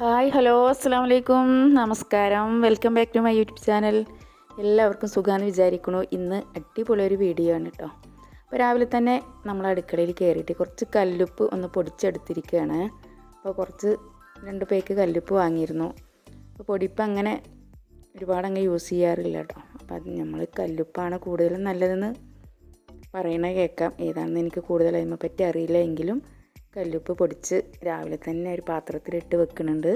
Hi hello അസ്സാം വലൈക്കും നമസ്കാരം. Welcome back to my YouTube channel. എല്ലാവർക്കും സുഖമാണെന്ന് വിചാരിക്കണു ഇന്ന് അടിപൊളി ഒരു വീഡിയോ ആണ് കേട്ടോ അപ്പോൾ രാവിലെ തന്നെ നമ്മൾ അടുക്കളയിൽ കയറിയിട്ട് കുറച്ച് കല്ലുപ്പ് ഒന്ന് പൊടിച്ചെടുത്തിരിക്കുകയാണ് അപ്പോൾ കുറച്ച് രണ്ട് പേക്ക് കല്ലുപ്പ് വാങ്ങിയിരുന്നു. അപ്പോൾ പൊടിപ്പ് അങ്ങനെ ഒരുപാട് അങ്ങ് യൂസ് ചെയ്യാറില്ല കേട്ടോ അപ്പോൾ അത് നമ്മൾ കല്ലുപ്പാണ് കൂടുതലും നല്ലതെന്ന് പറയണ കേൾക്കാം ഏതാണെന്ന് എനിക്ക് കൂടുതൽ അതിനെപ്പറ്റി അറിയില്ല എങ്കിലും കല്ലുപ്പ് പൊടിച്ച് രാവിലെ തന്നെ ഒരു പാത്രത്തിലിട്ട് വെക്കുന്നുണ്ട്.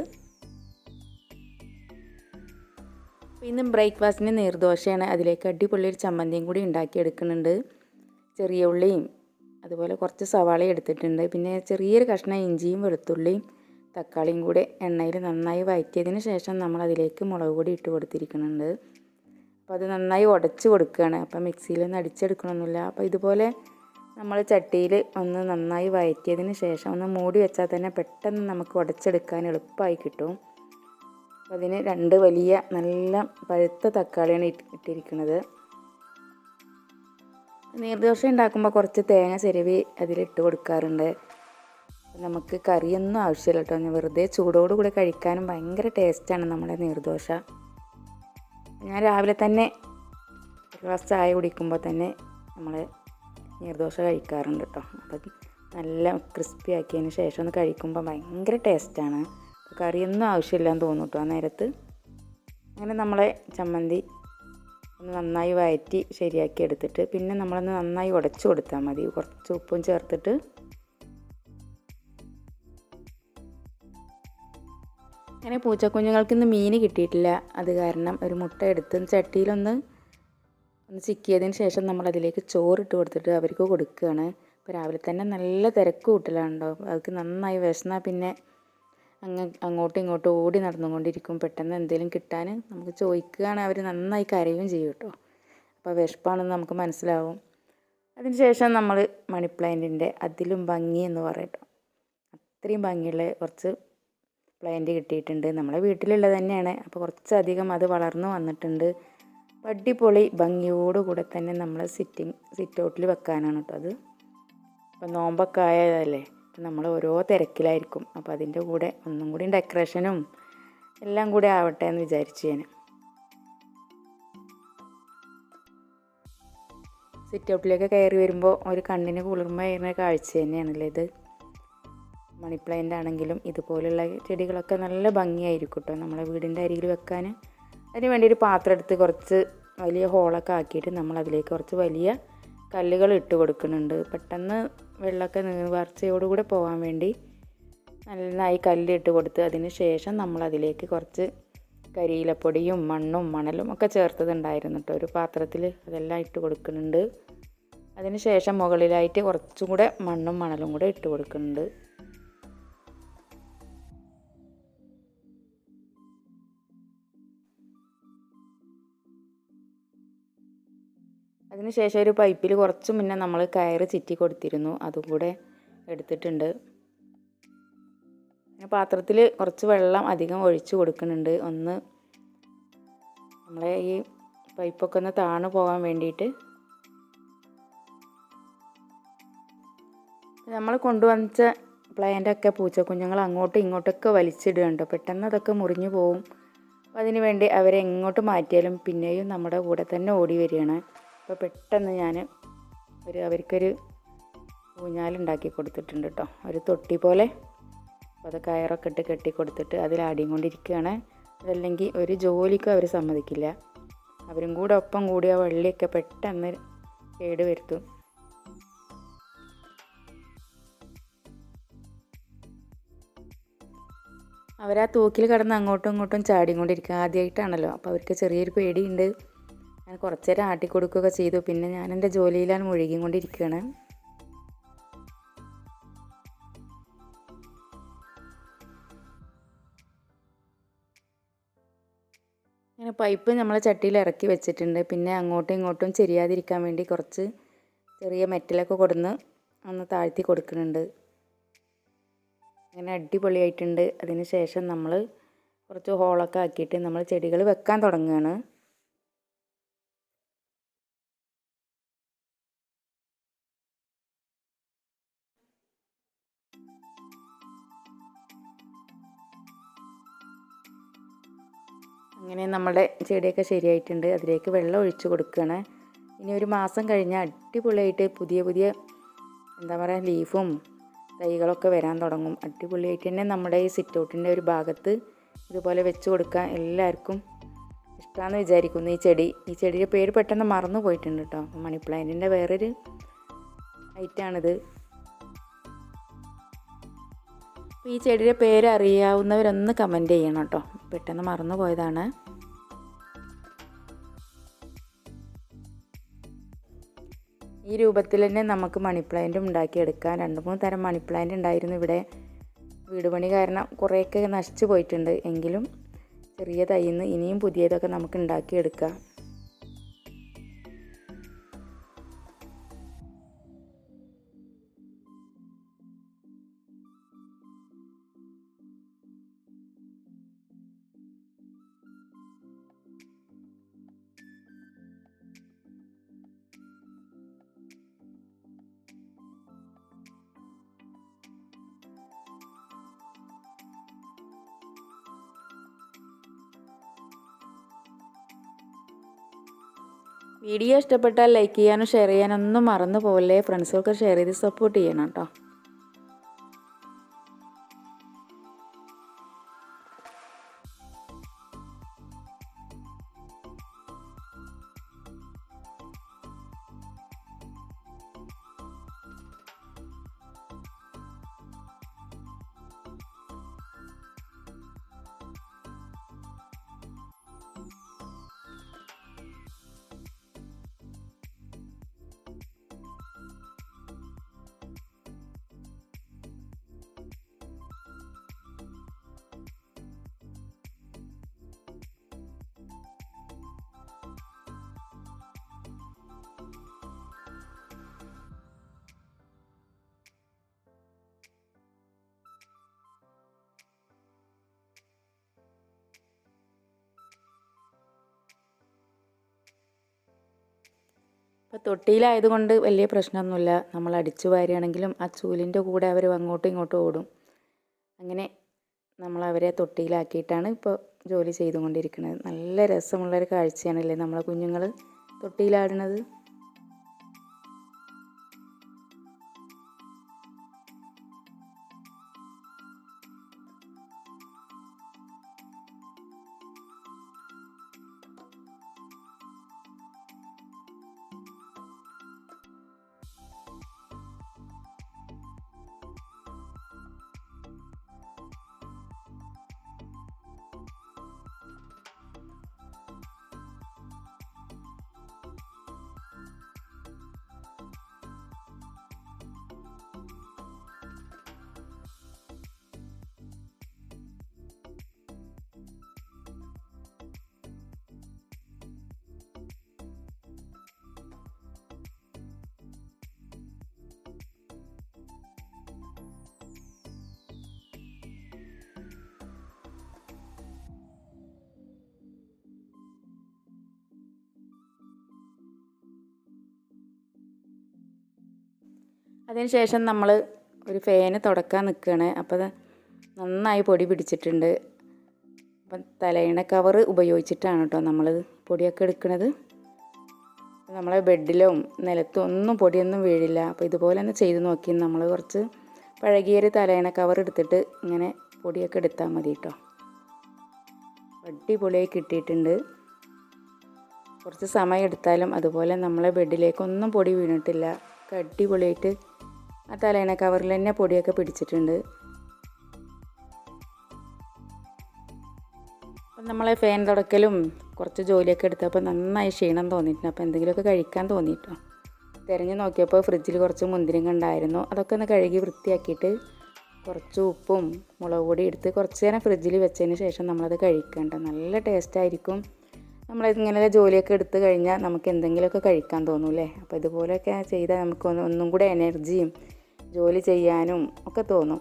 ഇന്ന് ബ്രേക്ക്ഫാസ്റ്റിന് നീർദോശയാണ്. അതിലേക്ക് അടിപൊളി ഒരു ചമ്മന്തിയും കൂടി ഉണ്ടാക്കിയെടുക്കുന്നുണ്ട്. ചെറിയ ഉള്ളിയും അതുപോലെ കുറച്ച് സവാളയും എടുത്തിട്ടുണ്ട്. പിന്നെ ചെറിയൊരു കഷ്ണം ഇഞ്ചിയും വെളുത്തുള്ളിയും തക്കാളിയും കൂടെ എണ്ണയിൽ നന്നായി വഴറ്റിയതിന് ശേഷം നമ്മൾ അതിലേക്ക് മുളക് പൊടി ഇട്ട് കൊടുത്തിരിക്കുന്നുണ്ട്. അപ്പോൾ അത് നന്നായി ഉടച്ച് കൊടുക്കുകയാണ്. അപ്പോൾ മിക്സിയിലൊന്നും അടിച്ചെടുക്കണമൊന്നുമില്ല. അപ്പോൾ ഇതുപോലെ നമ്മൾ ചട്ടിയിൽ ഒന്ന് നന്നായി വഴറ്റിയതിന് ശേഷം ഒന്ന് മൂടി വെച്ചാൽ തന്നെ പെട്ടെന്ന് നമുക്ക് ഉടച്ചെടുക്കാൻ എളുപ്പമായി കിട്ടും. അതിന് രണ്ട് വലിയ നല്ല പഴുത്ത തക്കാളിയാണ് ഇട്ടിരിക്കുന്നത്. നീർദോശ ഉണ്ടാക്കുമ്പോൾ കുറച്ച് തേങ്ങ ചെരുവി അതിലിട്ട് കൊടുക്കാറുണ്ട്. നമുക്ക് കറിയൊന്നും ആവശ്യമില്ല കേട്ടോ. ഞാൻ വെറുതെ ചൂടോടുകൂടെ കഴിക്കാനും ഭയങ്കര ടേസ്റ്റാണ് നമ്മുടെ നീർദോശ. ഞാൻ രാവിലെ തന്നെ ഒരു ഗ്ലാസ് ചായ കുടിക്കുമ്പോൾ തന്നെ നമ്മൾ നീർദോശ കഴിക്കാറുണ്ട് കേട്ടോ. അപ്പം നല്ല ക്രിസ്പി ആക്കിയതിന് ശേഷം ഒന്ന് കഴിക്കുമ്പോൾ ഭയങ്കര ടേസ്റ്റാണ് കറിയൊന്നും ആവശ്യമില്ലാന്ന് തോന്നും കേട്ടോ. ആ നേരത്ത് അങ്ങനെ നമ്മളെ ചമ്മന്തി ഒന്ന് നന്നായി വയറ്റി ശരിയാക്കി എടുത്തിട്ട് പിന്നെ നമ്മളൊന്ന് നന്നായി ഉടച്ചു കൊടുത്താൽ മതി. കുറച്ച് ഉപ്പും ചേർത്തിട്ട് അങ്ങനെ പൂച്ചക്കുഞ്ഞുങ്ങൾക്ക് ഇന്ന് മീൻ കിട്ടിയിട്ടില്ല. അത് കാരണം ഒരു മുട്ട എടുത്ത് ചട്ടിയിലൊന്ന് ഒന്ന് ചിക്കിയതിന് ശേഷം നമ്മൾ അതിലേക്ക് ചോറിട്ട് കൊടുത്തിട്ട് അവർക്ക് കൊടുക്കുകയാണ്. ഇപ്പോൾ രാവിലെ തന്നെ നല്ല തിരക്ക് കൂട്ടലാണല്ലോ. അവർക്ക് നന്നായി വിശന്നാൽ പിന്നെ അങ്ങ് അങ്ങോട്ടും ഇങ്ങോട്ടും ഓടി നടന്നുകൊണ്ടിരിക്കും. പെട്ടെന്ന് എന്തെങ്കിലും കിട്ടാൻ നമുക്ക് ചോദിക്കുകയാണ്. അവർ നന്നായി കരയുകയും ചെയ്യും കേട്ടോ. അപ്പോൾ വിശപ്പാണെന്ന് നമുക്ക് മനസ്സിലാവും. അതിനുശേഷം നമ്മൾ മണി പ്ലാന്റിന്റെ അതിലും ഭംഗി എന്ന് പറയട്ടോ. അത്രയും ഭംഗിയുള്ള കുറച്ച് പ്ലാന്റ് കിട്ടിയിട്ടുണ്ട്. നമ്മളെ വീട്ടിലുള്ളത് തന്നെയാണ്. അപ്പോൾ കുറച്ചധികം അത് വളർന്നു വന്നിട്ടുണ്ട്. അടിപൊളി ഭംഗിയോടുകൂടെ തന്നെ നമ്മൾ സിറ്റിംഗ് സിറ്റ് ഔട്ടിൽ വെക്കാനാണ് കേട്ടോ അത്. ഇപ്പം നോമ്പൊക്കെ ആയതല്ലേ നമ്മൾ ഓരോ തിരക്കിലായിരിക്കും. അപ്പോൾ അതിന്റെ കൂടെ ഒന്നും കൂടി ഡെക്കറേഷനും എല്ലാം കൂടെ ആവട്ടെ എന്ന് വിചാരിച്ചു ഞാൻ സിറ്റ് ഔട്ടിലേക്ക് കയറി വരുമ്പോൾ ഒരു കണ്ണിന് കുളിർമയുന്ന കാഴ്ച തന്നെയാണല്ലേ ഇത്. മണി പ്ലാന്റ് ആണെങ്കിലും ഇതുപോലുള്ള ചെടികളൊക്കെ നല്ല ഭംഗിയായിരിക്കും കേട്ടോ നമ്മളെ വീടിന്റെ അരികിൽ വെക്കാൻ അതിന് വേണ്ടി ഒരു പാത്രം എടുത്ത് കുറച്ച് വലിയ ഹോളൊക്കെ ആക്കിയിട്ട് നമ്മൾ അതിലേക്ക് കുറച്ച് വലിയ കല്ലുകൾ ഇട്ട് കൊടുക്കുന്നുണ്ട്. പെട്ടെന്ന് വെള്ളമൊക്കെ നീർവാർച്ചയോടുകൂടെ പോകാൻ വേണ്ടി നന്നായി കല്ലിട്ട് കൊടുത്ത് അതിന് ശേഷം നമ്മൾ അതിലേക്ക് കുറച്ച് കരിയിലപ്പൊടിയും മണ്ണും മണലും ഒക്കെ ചേർത്തതുണ്ടായിരുന്നു കേട്ടോ. ഒരു പാത്രത്തിൽ അതെല്ലാം ഇട്ട് കൊടുക്കുന്നുണ്ട്. അതിന് ശേഷം മുകളിലായിട്ട് കുറച്ചും കൂടെ മണ്ണും മണലും കൂടെ ഇട്ട് കൊടുക്കുന്നുണ്ട്. അതിനുശേഷം ഒരു പൈപ്പിൽ കുറച്ച് മുന്നേ നമ്മൾ കയറ് ചിറ്റി കൊടുത്തിരുന്നു. അതും കൂടെ എടുത്തിട്ടുണ്ട്. പാത്രത്തിൽ കുറച്ച് വെള്ളം അധികം ഒഴിച്ചു കൊടുക്കുന്നുണ്ട്. ഒന്ന് നമ്മളെ ഈ പൈപ്പൊക്കെ ഒന്ന് താണു പോകാൻ വേണ്ടിയിട്ട്. നമ്മൾ കൊണ്ടുവന്ന പ്ലാന്റൊക്കെ പൂച്ചക്കുഞ്ഞുങ്ങൾ അങ്ങോട്ടും ഇങ്ങോട്ടൊക്കെ വലിച്ചിടുകയുണ്ട് പെട്ടെന്ന് അതൊക്കെ മുറിഞ്ഞു പോവും. അപ്പോൾ അതിനുവേണ്ടി അവരെ എങ്ങോട്ട് മാറ്റിയാലും പിന്നെയും നമ്മുടെ കൂടെ തന്നെ ഓടി വരികയാണ്. അപ്പോൾ പെട്ടെന്ന് ഞാൻ ഒരു അവർക്കൊരു ഊഞ്ഞാലുണ്ടാക്കി കൊടുത്തിട്ടുണ്ട് കേട്ടോ ഒരു തൊട്ടി പോലെ അപ്പോൾ അത് കയറൊക്കെ ഇട്ട് കെട്ടി കൊടുത്തിട്ട് അതിലാടിയും കൊണ്ടിരിക്കുകയാണ്. അതല്ലെങ്കിൽ ഒരു ജോലിക്കും അവർ സമ്മതിക്കില്ല. അവരും കൂടെ ഒപ്പം കൂടി ആ വള്ളിയൊക്കെ പെട്ടെന്ന് കേട് വരുത്തും. അവരാ തൂക്കിൽ കിടന്ന് അങ്ങോട്ടും ഇങ്ങോട്ടും ചാടിക്കൊണ്ടിരിക്കുക ആദ്യമായിട്ടാണല്ലോ അപ്പോൾ അവർക്ക് ചെറിയൊരു പേടിയുണ്ട്. ഞാൻ കുറച്ച് നേരം ആട്ടിക്കൊടുക്കുകയൊക്കെ ചെയ്തു. പിന്നെ ഞാൻ എന്റെ ജോലിയിലാണ് മുഴുകിക്കൊണ്ടിരിക്കുകയാണ്. ഇങ്ങനെ പൈപ്പ് നമ്മൾ ചട്ടിയിൽ ഇറക്കി വെച്ചിട്ടുണ്ട്. പിന്നെ അങ്ങോട്ടും ഇങ്ങോട്ടും ചെരിയാതിരിക്കാൻ വേണ്ടി കുറച്ച് ചെറിയ മെറ്റലൊക്കെ കൊടുന്ന് ഒന്ന് താഴ്ത്തി കൊടുക്കുന്നുണ്ട്. അങ്ങനെ അടിപൊളിയായിട്ടുണ്ട്. അതിന് ശേഷം നമ്മൾ കുറച്ച് ഹോളൊക്കെ ആക്കിയിട്ട് നമ്മൾ ചെടികൾ വെക്കാൻ തുടങ്ങുകയാണ്. അങ്ങനെ നമ്മുടെ ചെടിയൊക്കെ ശരിയായിട്ടുണ്ട്. അതിലേക്ക് വെള്ളം ഒഴിച്ച് കൊടുക്കുകയാണ്. ഇനി ഒരു മാസം കഴിഞ്ഞാൽ അടിപൊളിയായിട്ട് പുതിയ പുതിയ എന്താ പറയുക ലീഫും തൈകളൊക്കെ വരാൻ തുടങ്ങും. അടിപൊളിയായിട്ട് തന്നെ നമ്മുടെ ഈ സിറ്റൗട്ടിന്റെ ഒരു ഭാഗത്ത് ഇതുപോലെ വെച്ച് കൊടുക്കാൻ എല്ലാവർക്കും ഇഷ്ടമാണെന്ന് വിചാരിക്കുന്നു ഈ ചെടി. ഈ ചെടിയുടെ പേര് പെട്ടെന്ന് മറന്നു പോയിട്ടുണ്ട് കേട്ടോ. മണി പ്ലാന്റിന്റെ വേറൊരു ഐറ്റാണിത്. ഈ ചെടിയുടെ പേര് അറിയാവുന്നവരൊന്ന് കമന്റ് ചെയ്യണം കേട്ടോ. പെട്ടെന്ന് മറന്നു പോയതാണ്. ഈ രൂപത്തിൽ തന്നെ നമുക്ക് മണി പ്ലാന്റ് ഉണ്ടാക്കിയെടുക്കാം. രണ്ട് മൂന്ന് തരം മണി പ്ലാന്റ് ഉണ്ടായിരുന്നു ഇവിടെ. വീട് പണി കാരണം കുറേയൊക്കെ നശിച്ചു പോയിട്ടുണ്ട്. എങ്കിലും ചെറിയ തൈന്ന് ഇനിയും പുതിയതൊക്കെ നമുക്ക് ഉണ്ടാക്കിയെടുക്കാം. വീഡിയോ ഇഷ്ടപ്പെട്ടാൽ ലൈക്ക് ചെയ്യാനും ഷെയർ ചെയ്യാനൊന്നും മറന്നു പോലെ ഫ്രണ്ട്സുകൾക്ക് ഷെയർ ചെയ്ത് സപ്പോർട്ട് ചെയ്യണം കേട്ടോ ഇപ്പോൾ തൊട്ടിയിലായതുകൊണ്ട് വലിയ പ്രശ്നമൊന്നുമില്ല. നമ്മൾ അടിച്ചു വാരുകയാണെങ്കിലും ആ ചൂലിന്റെ കൂടെ അവർ അങ്ങോട്ടും ഇങ്ങോട്ടും ഓടും. അങ്ങനെ നമ്മൾ അവരെ തൊട്ടിയിലാക്കിയിട്ടാണ് ഇപ്പോൾ ജോലി ചെയ്തുകൊണ്ടിരിക്കുന്നത്. നല്ല രസമുള്ളൊരു കാഴ്ചയാണല്ലേ നമ്മളെ കുഞ്ഞുങ്ങൾ തൊട്ടിയിലാടുന്നത്? അതിനുശേഷം നമ്മൾ ഒരു ഫാന് തുടക്കാൻ നിൽക്കുകയാണ് അപ്പോൾ നന്നായി പൊടി പിടിച്ചിട്ടുണ്ട്. അപ്പം തലയിണ കവർ ഉപയോഗിച്ചിട്ടാണ് കേട്ടോ നമ്മൾ പൊടിയൊക്കെ എടുക്കുന്നത് നമ്മളെ ബെഡിലും നിലത്തും ഒന്നും പൊടിയൊന്നും വീഴില്ല. അപ്പോൾ ഇതുപോലെ തന്നെ ചെയ്ത് നോക്കി നമ്മൾ കുറച്ച് പഴകിയൊരു തലയിണ കവർ എടുത്തിട്ട് ഇങ്ങനെ പൊടിയൊക്കെ എടുത്താൽ മതി കേട്ടോ അടിപൊളിയായി കിട്ടിയിട്ടുണ്ട്. കുറച്ച് സമയം എടുത്താലും അതുപോലെ നമ്മളെ ബെഡിലേക്കൊന്നും പൊടി വീണിട്ടില്ല. അടിപൊളിയായിട്ട് ആ തലേണ കവറിൽ തന്നെ പൊടിയൊക്കെ പിടിച്ചിട്ടുണ്ട്. അപ്പം നമ്മളെ ഫാൻ തുടക്കലും കുറച്ച് ജോലിയൊക്കെ എടുത്തപ്പോൾ നന്നായി ക്ഷീണം തോന്നിയിട്ടുണ്ട്. അപ്പോൾ എന്തെങ്കിലുമൊക്കെ കഴിക്കാൻ തോന്നിയിട്ടോ? തിരഞ്ഞു നോക്കിയപ്പോൾ ഫ്രിഡ്ജിൽ കുറച്ച് മുന്തിരിങ്ങ ഉണ്ടായിരുന്നു. അതൊക്കെ ഒന്ന് കഴുകി വൃത്തിയാക്കിയിട്ട് കുറച്ച് ഉപ്പും മുളക് പൊടി എടുത്ത് കുറച്ച് നേരം ഫ്രിഡ്ജിൽ വെച്ചതിന് ശേഷം നമ്മളത് കഴിക്കേണ്ട. നല്ല ടേസ്റ്റ് ആയിരിക്കും. നമ്മളിങ്ങനെ ജോലിയൊക്കെ എടുത്തു കഴിഞ്ഞാൽ നമുക്ക് എന്തെങ്കിലുമൊക്കെ കഴിക്കാൻ തോന്നും അല്ലേ അപ്പോൾ ഇതുപോലെയൊക്കെ ചെയ്താൽ നമുക്ക് ഒന്നും കൂടെ എനർജിയും ജോലി ചെയ്യാനും ഒക്കെ തോന്നും.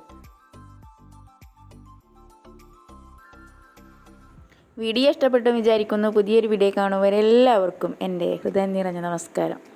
വീഡിയോ ഇഷ്ടപ്പെട്ടു വിചാരിക്കുന്നു. പുതിയൊരു വീഡിയോ കാണുവരെ എല്ലാവർക്കും എന്റെ ഹൃദയം നിറഞ്ഞ നമസ്കാരം.